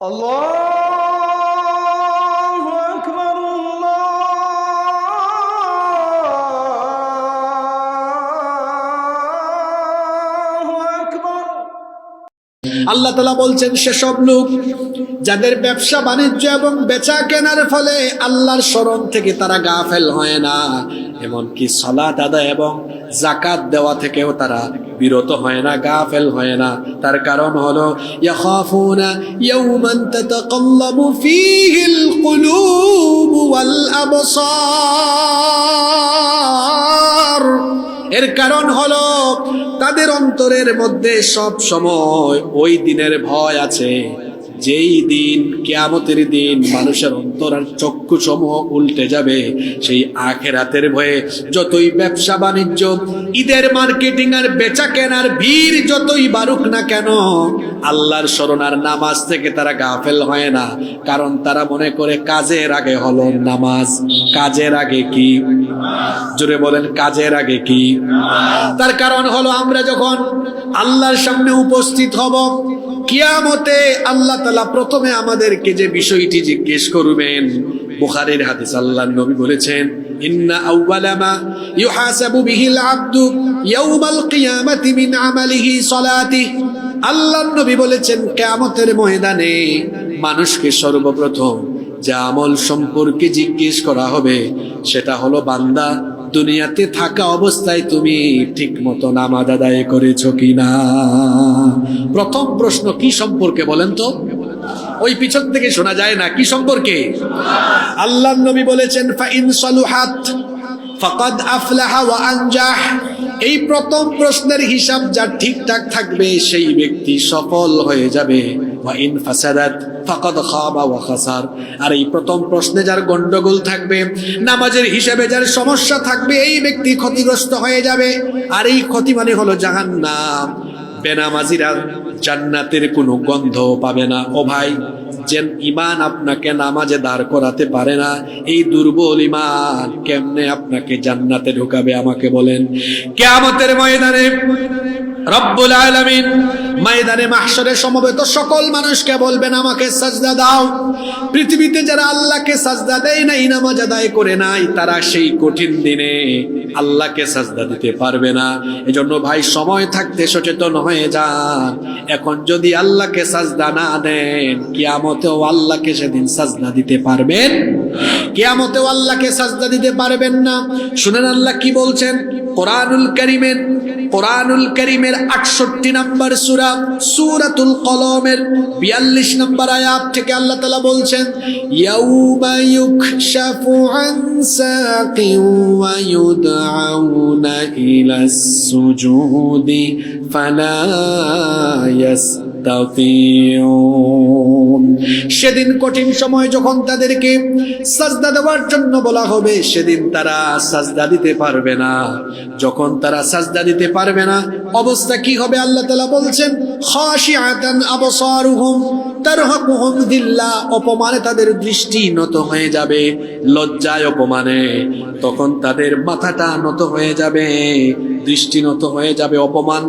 الله أكبر الله أكبر আল্লাহ তালা বলছেন সেসব লোক যাদের ব্যবসা বাণিজ্য এবং বেচা কেনার ফলে আল্লাহর স্মরণ থেকে তারা গাফেল হয় না এমনকি সলাত আদায় এবং জাকাত দেওয়া থেকেও তারা বিরত হয় না, গাফেল হয় না। তার কারণ হলো, ইয়াখাফুনা ইয়াওমান তাতাকাল্লাবু ফীহিল কুলুব ওয়াল আবসার। এর কারণ হলো, তাদের অন্তরের মধ্যে সব সময় ওই দিনের ভয় আছে। যেই দিন, কেয়ামতের দিন মানুষের অন্তর আর চক্ষু সমূহ উল্টে যাবে, সেই আখেরাতের ভয়ে যতই ব্যবসা বাণিজ্য, ঈদের মার্কেটিং আর বেচা কেনার ভিড় যতই বাড়ুক না কেন, আল্লাহর স্মরণার নামাজ থেকে তারা গাফেল হয় না। কারণ তারা মনে করে কাজের আগে হলো নামাজ। কাজের আগে কি? জোরে বলেন, কাজের আগে কি? তার কারণ হলো আমরা যখন আল্লাহর সামনে উপস্থিত হব কিয়ামতে আল্লাহ তালা প্রথমে আমাদেরকে যে বিষয়টি জিজ্ঞেস করবেন, বুখারের হাদিস আল্লাহ নবী বলেছেন, ইন্না আবদু ইয়াউমাল মিন মানুষকে সর্বপ্রথম যে আমল সম্পর্কে জিজ্ঞেস করা হবে, সেটা হলো বান্দা দুনিয়াতে থাকা অবস্থায় তুমি ঠিক মতো নামাজ আদায় করেছ কিনা? প্রথম প্রশ্ন কি সম্পর্কে বলেন তো? ওই পিছন থেকে শোনা যায় না, কি সম্পর্কে? আল্লাহ নবী বলেছেন, ফাইন সালুহাত ফাকাদ আফলাহা ওয়া আনজাহ। এই প্রথম প্রশ্নের হিসাব যার ঠিকঠাক থাকবে, সেই ব্যক্তি সফল হয়ে যাবে। ওয়া ইন ফাসাদাত ফাকাদ খাবা ওয়া খাসার। আর এই প্রথম প্রশ্নে যার গন্ডগোল থাকবে, নামাজের হিসাবে যার সমস্যা থাকবে, এই ব্যক্তি ক্ষতিগ্রস্ত হয়ে যাবে। আর এই ক্ষতি মানে হলো জাহান্নাম। বেনামাজিরা জান্নাতের কোনো গন্ধ পাবে না। ও ভাই, যেন ইমান আপনাকে নামাজে দাঁড় করাতে পারে না, এই দুর্বল ইমান কেমনে আপনাকে জান্নাতে ঢুকাবে আমাকে বলেন। কেয়ামতের ময়দানে রব্বুল আলামিন ময়দানে মাহশরে সমবেত সকল মানুষকে বলবেন, আমাকে সাজদা দাও। পৃথিবীতে যারা আল্লাহকে সাজদা দেয় নাই, নামাজ আদায় করে নাই, তারা সেই কঠিন দিনে আল্লাহকে সাজদা দিতে পারবে না। এজন্য ভাই, সময় থাকতে সচেতন হয়ে যান। এখন যদি আল্লাহকে সাজদা না দেন, কিয়ামতেও আল্লাহকে সেদিন সাজদা দিতে পারবেন? কিয়ামতেও আল্লাহকে সাজদা দিতে পারবেন না। শুনেন আল্লাহ কি বলছেন? কোরআনুল করিমের কোরআনুল করিমের আটষট্টি নম্বর সুরা, সুরাতুল কলমের বিয়াল্লিশ নম্বর আয়াত থেকে আল্লাহ তালা বলছেন, ইয়াউমা ইউকশাফু আন সাকিন ওয়া ইউদআউনা ইলাস সুজুদি ফালা ইয়াস্তাতিউন সেদিন কঠিন সময় যখন তাদেরকে সাজদা দেওয়ার জন্য বলা হবে, সেদিন তারা সাজদা দিতে পারবে না। যখন তারা সাজদা দিতে পারবে না, অবস্থা কি হবে আল্লাহ তালা বলছেন খাশিআতান আবসারুহুম অপমানে তাদের দৃষ্টি নত হয়ে যাবে, লজ্জায় অপমানে। তখন তাদের মাথাটা নত হয়ে যাবে, দৃষ্টি নত হয়ে যাবে অপমান।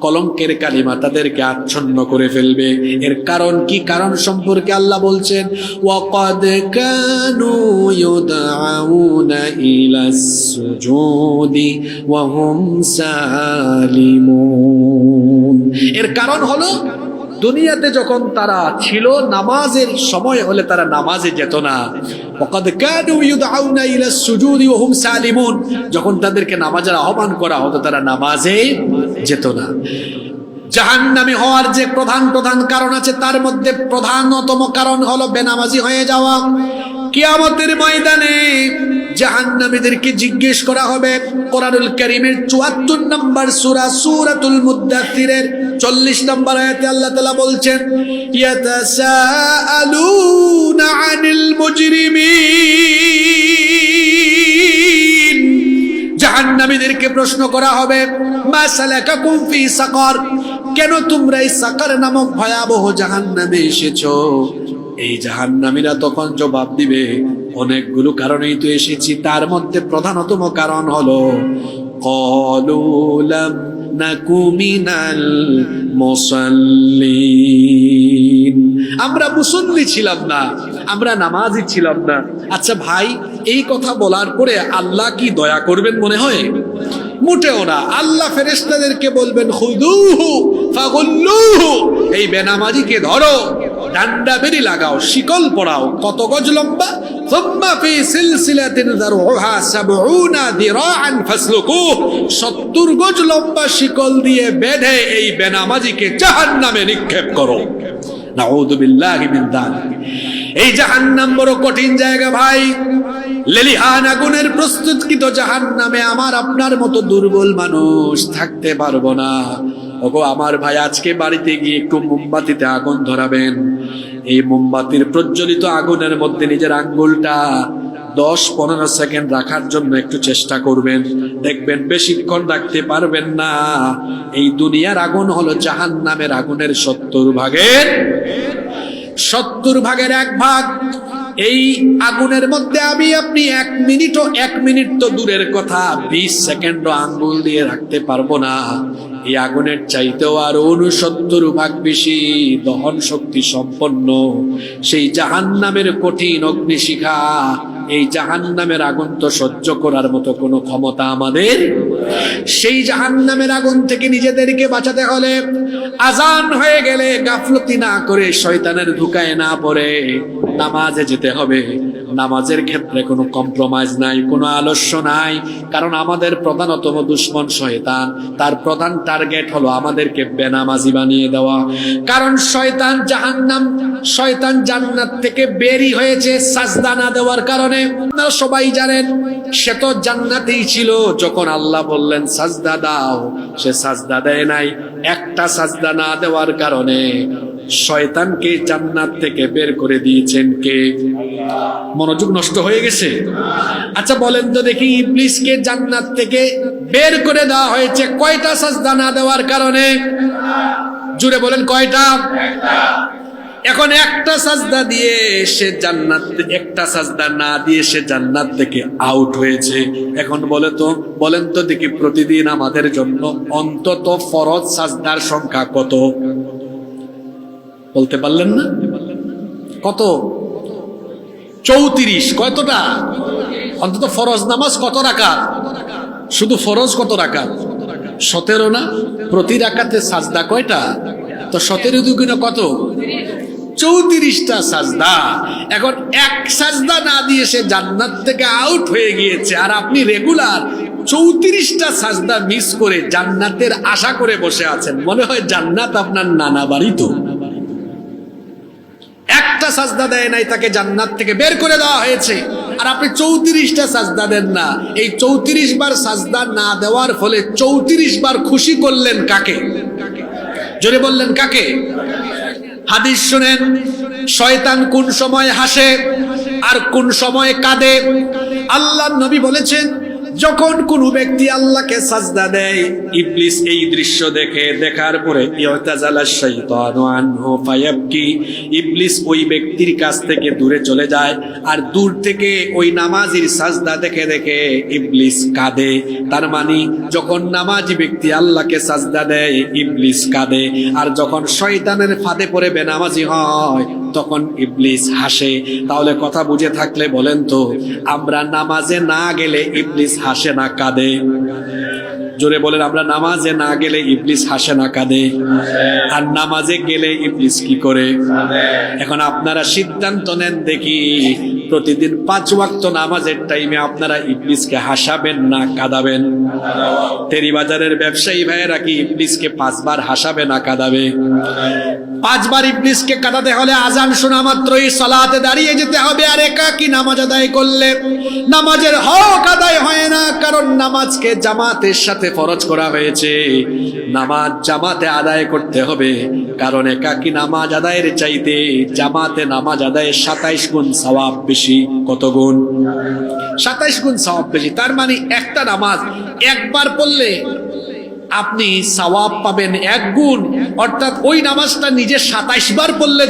কলঙ্কের কালিমা তাদেরকে আচ্ছন্ন করে ফেলবে। এর কারণ কি? কারণ সম্পর্কে আল্লাহ বলছেন, ওয়াকাদ কানু ইউদাউনা ইলাস সুজুদি ওয়া হুম সালিমুন। এর কারণ হলো দুনিয়াতে যখন তারা ছিল, নামাজের সময় হলে তারা নামাজে যেত না। যখন তাদেরকে নামাজের আহ্বান করা হতো, তারা নামাজে যেত না। জাহান্নামী হওয়ার যে প্রধান প্রধান কারণ আছে, তার মধ্যে প্রধানতম কারণ হলো বেনামাজি হয়ে যাওয়া। কিয়ামতের ময়দানে জাহান্নামীদেরকে জিজ্ঞেস করা হবে কোরআনুল করিমের চুয়াত্তর নম্বর সুরা সুরাতুল মুদাথিরের চল্লিশ নম্বর আয়াতে আল্লাহ তালা বলছেন, ইয়াতাসাআলুনা আনিল মুজরিমিন। জাহান্নামীদেরকে প্রশ্ন করা হবে, মা সালাকাকুম ফি সাকার? কেন তোমরা এই সাকার নামক ভয়াবহ জাহান্নামে এসেছ? এই জাহান্নামীরা তখন জবাব দিবে অনেকগুলো কারণেই তো এসেছি। তার মধ্যে প্রধানতম কারণ হলো কলুলাম নাকু মিনাল মুসাল্লিন। আমরা মুসল্লি ছিলাম না, আমরা নামাজি ছিলাম না। আচ্ছা ভাই, এই কথা বলার পরে আল্লাহ কি দয়া করবেন মনে হয়? মোটেও না। আল্লাহ ফেরেশতাদেরকে বলবেন এই বেনামাজিকে ধরো, ডান্ডা বেরি লাগাও, শিকল পড়াও কত গজ লম্বা? সত্তর গজ লম্বা শিকল দিয়ে বেঁধে এই বেনামাজিকে জাহান নামে নিক্ষেপ করো। এই জাহান নাম বড় কঠিন জায়গা ভাই। লেলিহান আগুনের প্রস্তুতকৃত জাহান নামে আমার আপনার মতো দুর্বল মানুষ থাকতে পারব না। ওগো, আমার ভাই আজকে বাড়িতে গিয়ে একটু মোমবাতিতে আগুন ধরাবেন। এই মোমবাতির প্রজ্বলিত আগুনের মধ্যে নিজের আঙ্গুলটা দশ পনেরো সেকেন্ড রাখার জন্য একটু চেষ্টা করবেন। দেখবেন বেশিক্ষণ রাখতে পারবেন না। এই দুনিয়ার আগুন হলো জাহান নামের আগুনের সত্তর ভাগের সত্তর ভাগের এক ভাগ। এই আগুনের মধ্যে আমি আপনি এক মিনিটও এক মিনিট তো দূরের কথা, বিশ সেকেন্ডও আঙ্গুল দিয়ে রাখতে পারব না। এই আগুনের চাইতেও আর উনসত্তর ভাগ বেশি দহন শক্তি সম্পন্ন। সেই জাহান নামের কঠিন অগ্নিশিখা, এই জাহান নামের আগুন তো সহ্য করার মতো কোনো ক্ষমতা আমাদের সেই জাহান নামের আগুন থেকে নিজেদেরকে বাঁচাতে হলে আজান হয়ে গেলে গাফলতি না করে শয়তানের ধুকায় না পড়ে, নামাজে যেতে হবে। নামাজের ক্ষেত্রে কোনো কম্প্রোমাইজ নাই, কোনো আলস্য নাই। কারণ আমাদের প্রধানতম দুশ্মন শয়তান। তার প্রধান টার্গেট হলো আমাদেরকে বেনামাজি বানিয়ে দেওয়া। কারণ শয়তান জাহান্নাম, শয়তান জান্নাত থেকে বেরি হয়েছে সাজদা না দেওয়ার কারণে। আপনারা সবাই জানেন, সে তো জান্নাতেই ছিল। যখন আল্লাহ বললেন, সাজদা দাও। সে সাজদা দেয় নাই। একটা সাজদা না দেওয়ার কারণে শয়তানকে জান্নাত থেকে বের করে দিয়েছেন কে? মনোযোগ নষ্ট হয়ে গেছে? আচ্ছা বলেন তো দেখি ইবলিসকে জান্নাত থেকে বের করে দেওয়া হয়েছে কয়টা সাজদা না দেওয়ার কারণে? জুড়ে বলেন কয়টা? এখন একটা সাজদা দিয়ে সে জান্নাত একটা সাজদা না দিয়ে সে জান্নাত থেকে আউট হয়েছে। এখন বলে তো, বলেন তো দেখি প্রতিদিন আমাদের জন্য অন্তত ফরজ সাজদার সংখ্যা কত? বলতে পারলেন না? কত? চৌত্রিশ। কতটা অন্তত ফরজ নামাজ কত রাখা শুধু ফরজ কত রাখা সতেরো না? প্রতি রাখাতে সাজদা কয়টা? তো সতেরো দুগুণে কত? চৌত্রিশটা সাজদা। এখন এক সাজদা না দিয়ে সে জান্নাত থেকে আউট হয়ে গিয়েছে। আর আপনি রেগুলার চৌত্রিশটা সাজদা মিস করে জান্নাতের আশা করে বসে আছেন। মনে হয় জান্নাত আপনার নানা বাড়ি তো। সাজদা দেয় নাই, তাকে জান্নাত থেকে বের করে দেওয়া হয়েছে। আর আপনি চৌত্রিশটা সাজদা দেন না। এই চৌত্রিশ বার সাজদা না দেওয়ার ফলে চৌত্রিশ বার খুশি করলেন কাকে? জোরে বললেন কাকে? হাদিস শুনেন, শয়তান কোন সময় হাসে আর কোন সময় কাঁদে? আল্লাহ নবী বলেছেন যখন কোন ব্যক্তি আল্লাহকে সাজদা দেয়, ইবলিস এই দৃশ্য দেখে, দেখার পরে ইবলিস ওই ব্যক্তির কাছ থেকে দূরে চলে যায় আর দূর থেকে ওই নামাজির সাজদা দেখে দেখে ইবলিস কাঁদে। তার মানে যখন নামাজি ব্যক্তি আল্লাহকে সাজদা দেয়, ইবলিস কাঁদে। আর যখন শয়তানের ফাঁদে পড়ে বেনামাজি হয় তখন ইবলিস হাসে। তাহলে কথা বুঝে থাকলে বলেন তো, আমরা নামাজে না গেলে ইবলিস হাসে না, কাঁদে। জোরে বলেন, আমরা নামাজে না গেলে ইবলিস হাসে না, কাঁদে। আর নামাজে গেলে ইবলিস কি করে? এখন আপনারা সিদ্ধান্ত নেন দেখি প্রতিদিন পাঁচ ওয়াক্ত নামাজের টাইমে আপনারা ইবলিসকে হাসাবেন না কাঁদাবেন? বাজারের ব্যবসায়ী ভাইয়েরা কি ইবলিসকে পাঁচবার হাসাবে না কাঁদাবে? পাঁচবার ইবলিসকে কাটাতে হলে আজান শোনা মাত্রই সলাতে দাঁড়িয়ে যেতে হবে। আর একাকি নামাজ আদায় করলে? নামাজের হক আদায় হয় না, কারণ নামাজকে জামাতের সাথে ফরজ করা হয়েছে। নামাজ জামাতে আদায় করতে হবে, কারণ একাকি নামাজ আদায়ের চাইতে জামাতে নামাজ আদায়ের সাতাইশ গুণ সওয়াব বেশি। কত গুণ? সাতাইশ গুণ সওয়াব বেশি। তার মানে একটা নামাজ একবার পড়লে আপনি সওয়াব পাবেন এক গুণ। অর্থাৎ ওই নামাজটা নিজে সাতাইশ বার পড়লে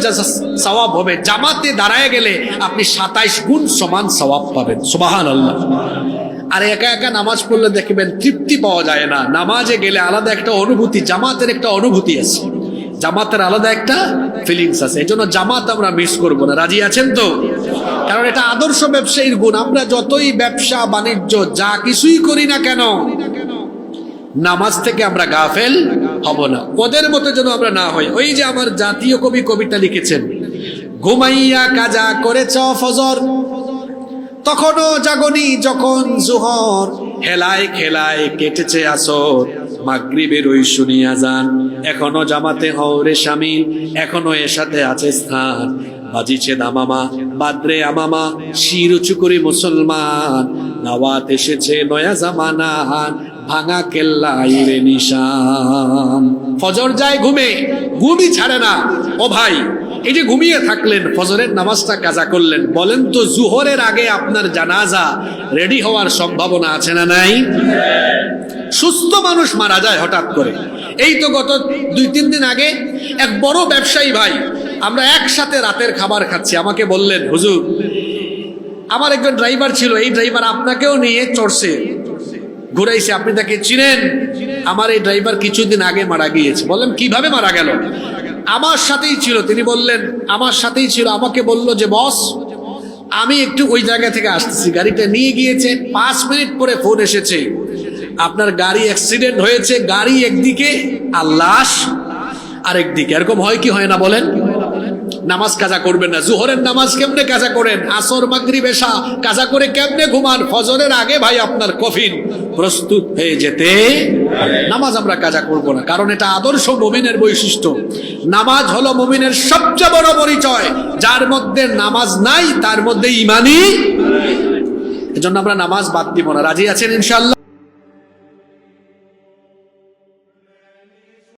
সওয়াব হবে। জামাতে দাঁড়ায় গেলে আপনি সাতাইশ গুণ সমান সওয়াব পাবেন। সুবাহান আল্লাহ আর একা একা নামাজ পড়লে দেখবেন তৃপ্তি পাওয়া যায় না। নামাজে গেলে আলাদা একটা অনুভূতি, জামাতের একটা অনুভূতি আছে। জামাতের আলাদা একটা ফিলিংস আছে। এই জন্য জামাত আমরা মিস করব না। রাজি আছেন তো? কারণ এটা আদর্শ ব্যবসায়ীর গুণ। আমরা যতই ব্যবসা, বাণিজ্য, যা কিছুই করি না কেন, নামাজ থেকে আমরা গাফেল হব না। ওদের মতো যেন আমরা না হই। ওই যে আমার জাতীয় কবি কবিতা লিখেছেন, ঘুমাইয়া কাজা করেছ ফজর, তখনও জাগনি যখন জোহর, হেলায় খেলায় কেটেছে আসর। মাগরিবের ওই শুনিয়া যান এখনও জামাতে হওরে সামিল এখনও এর সাথে আছে স্থান। বাজিছে দামামা, বাদ্রে আমামা, শির উঁচু করে মুসলমান। দাওয়াত এসেছে নয়া জামানান ভাঙা কেল্লা ইরে নিশান। ফজর যায় ঘুমে, ঘুমই ছাড়ে না। ও ভাই, এই যে ঘুমিয়ে থাকলেন, ফজরের নামাজটা কাজা করলেন, বলেন তো জুহরের আগে আপনার জানাজা রেডি হওয়ার সম্ভাবনা আছে না নাই? সুস্থ মানুষ মারা যায় হঠাৎ করে। এই তো গত দুই, তিন দিন আগে এক বড় ব্যবসায়ী ভাই, আমরা একসাথে রাতের খাবার খাচ্ছি। আমাকে বললেন, হুজুর, আমার একজন ড্রাইভার ছিল, এই ড্রাইভার আপনাকেও নিয়ে চড়ছে, ঘুরাইছে। আপনি তাকে চিনেন? আমার এই ড্রাইভার কিছুদিন আগে মারা গিয়েছে। বললেন, কীভাবে মারা গেল? আমার সাথেই ছিল। তিনি বললেন, আমার সাথেই ছিল। আমাকে বলল যে, বস, আমি একটু ওই জায়গা থেকে আসতেছি। গাড়িটা নিয়ে গিয়েছে, পাঁচ মিনিট পরে ফোন এসেছে। আপনার গাড়ি অ্যাক্সিডেন্ট হয়েছে, গাড়ি একদিকে আর লাশ আরেকদিকে। এরকম হয় কি হয় না বলেন? নামাজ কাজা করবেন না। জুহরের নামাজ কেমনে কাজা করেন? আসর মাগরি বেশা কাজা করে কেমনে ঘুমান? ফজরের আগে ভাই আপনার কফিন প্রস্তুত হয়ে যেতে নামাজ আমরা কাজা করব না, কারণ এটা আদর্শ মমিনের বৈশিষ্ট্য। নামাজ হলো মমিনের সবচেয়ে বড় পরিচয়। যার মধ্যে নামাজ নাই, তার মধ্যে ইমানই এজন্য আমরা নামাজ বাদ দিব না। রাজি আছেন ইনশাল্লাহ